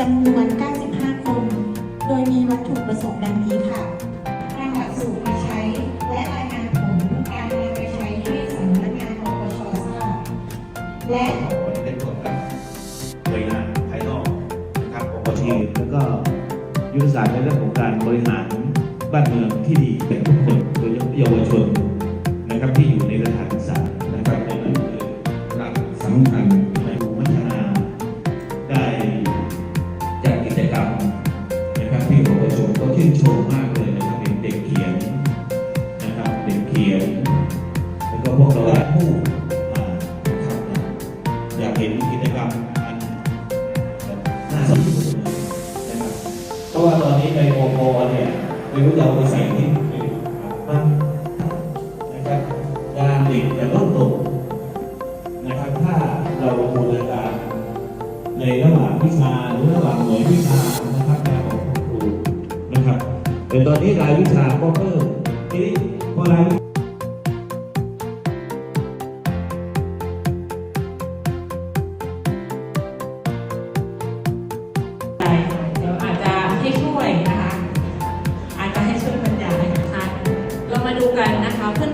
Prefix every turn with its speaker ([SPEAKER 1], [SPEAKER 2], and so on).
[SPEAKER 1] จำนวน 95 คน โดยมีวัตถุประสงค์ดังนี้ค่ะนำหลักสูตรมาใช้ และรายงานผลการนำไปใช้ให้สำนักงานปปชทราบ และ
[SPEAKER 2] เป็นผลกับหน่วยงานภายนอกนะครับปปชทีแล้วก็ยุทธศาสตร์ในเรื่องของการบริหารบ้านเมืองที่ดีแก่ทุกคนโดยเยาวชนนะครับที่อยู่ในสถานศึกษานะครับในนั้นคือหลักสำคัญ ชื่นชมมากเลยนะครับเด็กเด็กเขียนนะครับเด็กเขียน แล้วก็พวกเราผู้มานะครับอยากเห็นกิจกรรมอันน่าสนใจนะครับเพราะว่าตอนนี้ในโอพเนี่ยไม่รู้จะเอาไปใส่ที่ไหนมันนะครับงานเด็กจะลดลงนะครับถ้าเราบูรณาการในระหว่างวิชาหรือระหว่างหน่วยวิชานะครับงานของครูนะครับ แต่ตอนนี้รายวิชาก็เพิ่มทีนี้พอราย
[SPEAKER 3] ให้ช่วยบรรยายนะะเรามาดูกันนะคะเพื่อน